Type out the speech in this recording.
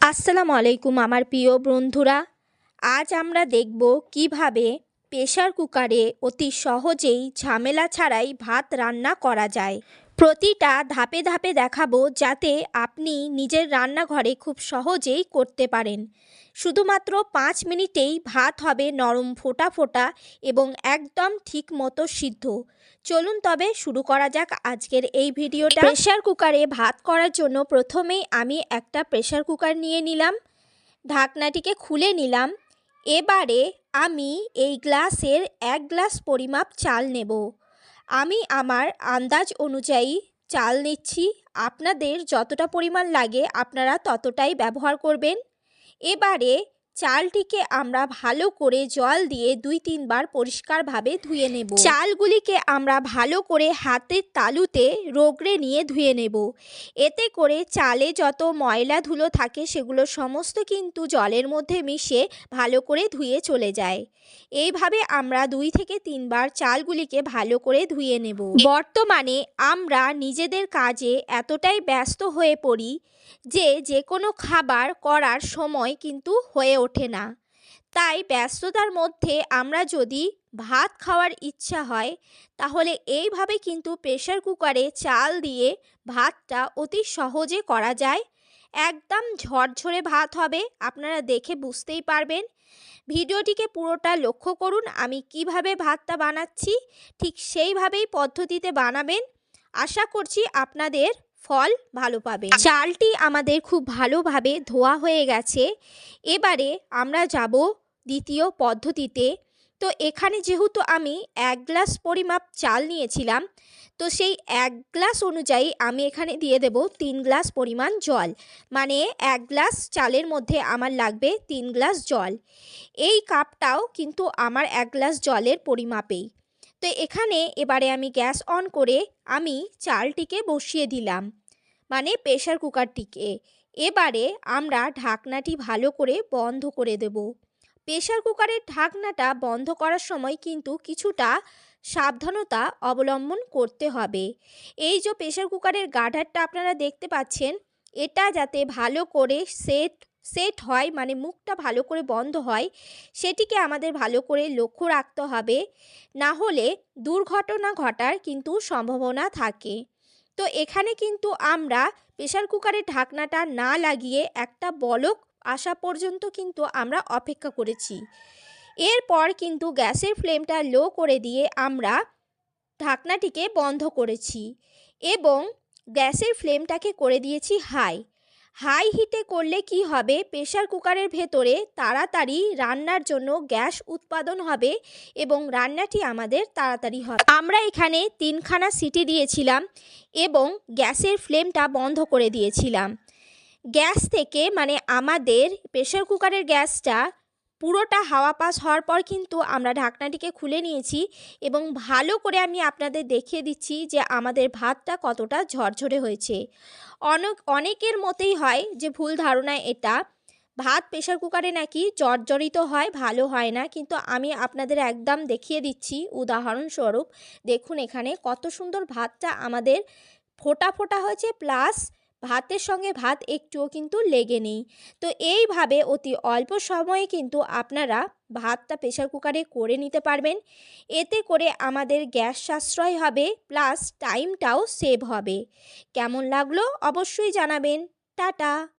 আসসালামু আলাইকুম আমার প্রিয় বন্ধুরা। আজ আমরা দেখব কীভাবে প্রেশার কুকারে অতি সহজেই ঝামেলা ছাড়াই ভাত রান্না করা যায়। প্রতিটা ধাপে ধাপে দেখাবো যাতে আপনি নিজের রান্নাঘরে খুব সহজেই করতে পারেন। শুধুমাত্র পাঁচ মিনিটেই ভাত হবে নরম ফোটা ফোটা এবং একদম ঠিক মতো সিদ্ধ। চলুন তবে শুরু করা যাক আজকের এই ভিডিওটা। প্রেশার কুকারে ভাত করার জন্য প্রথমেই আমি একটা প্রেশার কুকার নিয়ে নিলাম, ঢাকনাটিকে খুলে নিলাম। এবারে আমি এই গ্লাসের এক গ্লাস পরিমাপ চাল নেব। আমি আমার আন্দাজ অনুযায়ী চাল নিচ্ছি। আপনাদের যতটা পরিমাণ লাগে আপনারা ততটাই ব্যবহার করবেন। এবারে চালটিকে আমরা ভালো করে জল দিয়ে দুই তিনবার পরিষ্কারভাবে ধুয়ে নেব। চালগুলিকে আমরা ভালো করে হাতের তালুতে রোগড়ে নিয়ে ধুয়ে নেব। এতে করে চালে যত ময়লা ধুলো থাকে সেগুলো সমস্ত কিন্তু জলের মধ্যে মিশে ভালো করে ধুয়ে চলে যায়। এইভাবে আমরা দুই থেকে তিনবার চালগুলিকে ভালো করে ধুয়ে নেব। বর্তমানে আমরা নিজেদের কাজে এতটাই ব্যস্ত হয়ে পড়ি যে যে কোনো খাবার করার সময় কিন্তু হয়ে ওঠে না। তাই ব্যস্ততার মধ্যে আমরা যদি ভাত খাওয়ার ইচ্ছা হয়, তাহলে এইভাবে কিন্তু প্রেশার কুকারে চাল দিয়ে ভাতটা অতি সহজে করা যায়। একদম ঝরঝরে ভাত হবে, আপনারা দেখে বুঝতেই পারবেন। ভিডিওটিকে পুরোটা লক্ষ্য করুন, আমি কীভাবে ভাতটা বানাচ্ছি, ঠিক সেইভাবেই পদ্ধতিতে বানাবেন। আশা করছি আপনাদের ফল ভালো পাবে। চালটি আমাদের খুব ভালোভাবে ধোয়া হয়ে গেছে। এবারে আমরা যাব দ্বিতীয় পদ্ধতিতে। তো এখানে যেহেতু আমি এক গ্লাস পরিমাপ চাল নিয়েছিলাম, তো সেই এক গ্লাস অনুযায়ী আমি এখানে দিয়ে দেব তিন গ্লাস পরিমাণ জল। মানে এক গ্লাস চালের মধ্যে আমার লাগবে তিন গ্লাস জল। এই কাপটাও কিন্তু আমার এক গ্লাস জলের পরিমাপেই। তো এখানে এবারে আমি গ্যাস অন করে আমি চালটিকে বসিয়ে দিলাম। মানে প্রেশার কুকারটিকে। এবারে আমরা ঢাকনাটি ভালো করে বন্ধ করে দেব। প্রেশার কুকারের ঢাকনাটা বন্ধ করার সময় কিন্তু কিছুটা সাবধানতা অবলম্বন করতে হবে। এই যে প্রেশার কুকারের গার্ডারটা আপনারা দেখতে পাচ্ছেন, এটা যাতে ভালো করে সেট সেট হয় মানে মুখটা ভালো করে বন্ধ হয়, সেটিকে আমাদের ভালো করে লক্ষ্য রাখতে হবে। না হলে দুর্ঘটনা ঘটার কিন্তু সম্ভাবনা থাকে। তো এখানে কিন্তু আমরা প্রেশার কুকারের ঢাকনাটা না লাগিয়ে একটা বলক আসা পর্যন্ত কিন্তু আমরা অপেক্ষা করেছি। এরপর কিন্তু গ্যাসের ফ্লেমটা লো করে দিয়ে আমরা ঢাকনাটিকে বন্ধ করেছি এবং গ্যাসের ফ্লেমটাকে করে দিয়েছি হাই। হাই হিটে করলে কি হবে? প্রেশার কুকারের ভেতরে তাড়াতাড়ি রান্নার জন্য গ্যাস উৎপাদন হবে এবং রান্নাটি আমাদের তাড়াতাড়ি হবে। আমরা এখানে তিনখানা সিটি দিয়েছিলাম এবং গ্যাসের ফ্লেমটা বন্ধ করে দিয়েছিলাম। গ্যাস থেকে মানে আমাদের প্রেশার কুকারের গ্যাসটা পুরোটা হাওয়া পাস হওয়ার পর কিন্তু আমরা ঢাকনাটিকে খুলে নিয়েছি এবং ভালো করে আমি আপনাদের দেখিয়ে দিচ্ছি যে আমাদের ভাতটা কতটা ঝরঝরে হয়েছে। অনেক, অনেকের মতেই হয় যে ভুল ধারণা এটা। ভাত প্রেশার কুকারে নাকি জর্জরিত হয়, ভালো হয় না, কিন্তু আমি আপনাদের একদম দেখিয়ে দিচ্ছি। উদাহরণস্বরূপ দেখুন এখানে কত সুন্দর ভাতটা আমাদের ফোটা ফোটা হয়েছে, প্লাস ভাতের সঙ্গে ভাত একটুও কিন্তু লেগে নেই। তো এইভাবে অতি অল্প সময়ে কিন্তু আপনারা ভাতটা প্রেশার কুকারে করে নিতে পারবেন। এতে করে আমাদের গ্যাস সাশ্রয় হবে, প্লাস টাইমটাও সেভ হবে। কেমন লাগল অবশ্যই জানাবেন। টাটা!